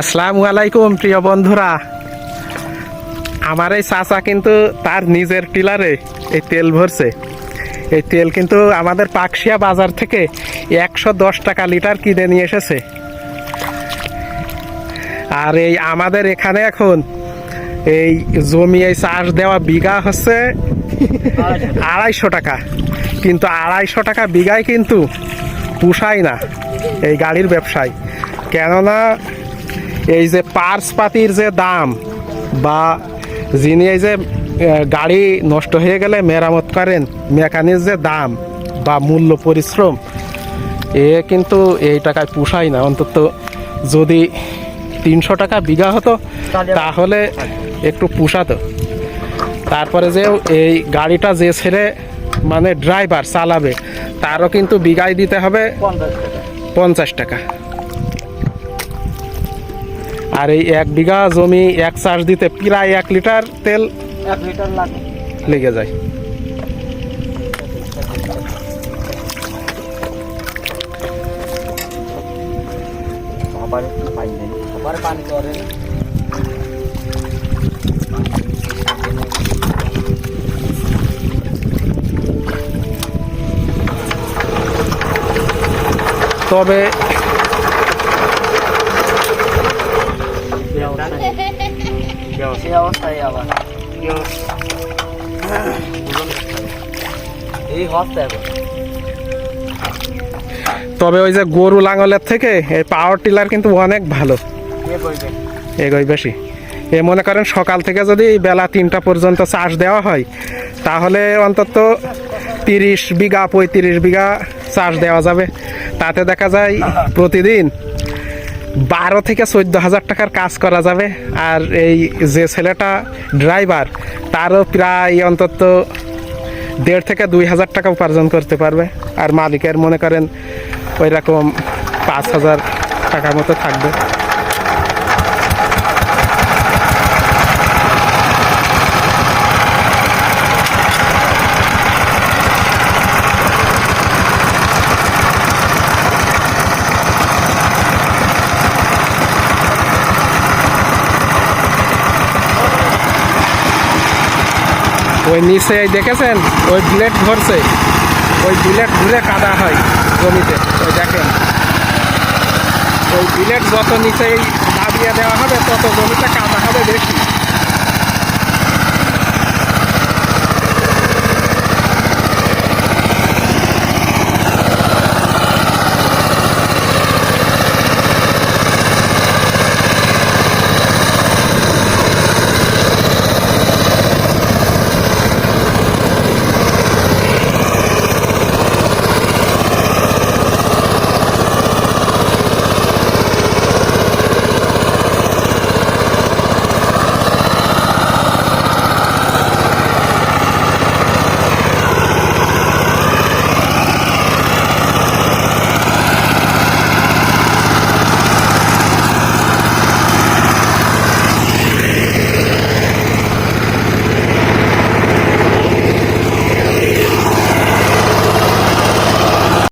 আসসালামু আলাইকুম, প্রিয় বন্ধুরা। আমার এই চাচা কিন্তু তার নিজের টিলারে এই তেল ভরছে। এই তেল কিন্তু আমাদের পাকশিয়া বাজার থেকে একশো দশ টাকা লিটার কিনে নিয়ে এসেছে। আর এই আমাদের এখানে এখন এই জমি এই চাষ দেওয়া বিঘা হচ্ছে আড়াইশো টাকা। কিন্তু আড়াইশো টাকা বিঘায় কিন্তু পুষায় না এই গাড়ির ব্যবসায়। কেননা এই যে পার্স পাতির যে দাম বা যিনি এই যে গাড়ি নষ্ট হয়ে গেলে মেরামত করেন মেকানিক যে দাম বা মূল্য পরিশ্রম এ কিন্তু এই টাকায় পুষায় না। অন্তত যদি তিনশো টাকা বিঘা হতো তাহলে একটু পোষাতো। তারপরে যে এই গাড়িটা যে ছেড়ে মানে ড্রাইভার চালাবে তারও কিন্তু বিঘায় দিতে হবে পঞ্চাশ টাকা। আর এই এক বিঘা জমি এক চাষ দিতে প্রায় এক লিটার তেল এক লিটার লাগে। লেগে যায়। পানি করে তবে সেই অবস্থায় আবার। এই হচ্ছে এখন। তবে ওই যে গরু লাঙলের থেকে এই পাওয়ার টিলার কিন্তু অনেক ভালো। এগোই বেশি। এ মনে করেন সকাল থেকে যদি বেলা তিনটা পর্যন্ত চাষ দেওয়া হয় তাহলে অন্তত তিরিশ বিঘা পঁয়ত্রিশ বিঘা চাষ দেওয়া যাবে। তাতে দেখা যায় প্রতিদিন বারো থেকে চোদ্দ হাজার টাকার কাজ করা যাবে। আর এই যে ছেলেটা ড্রাইভার তারও প্রায় অন্তত দেড় থেকে দুই হাজার টাকা উপার্জন করতে পারবে। আর মালিকের মনে করেন ওই রকম পাঁচ হাজার টাকার মতো থাকবে। ওই নিচে দেখেছেন? ওই বুলেট ধরছে। ওই বুলেট ঘুরে কাদা হয় জমিতে। ওই দেখেন। ওই বিলেট যত নিচে দাবিয়ে দেওয়া হবে, তত জমিতে কাদা হবে বেশি।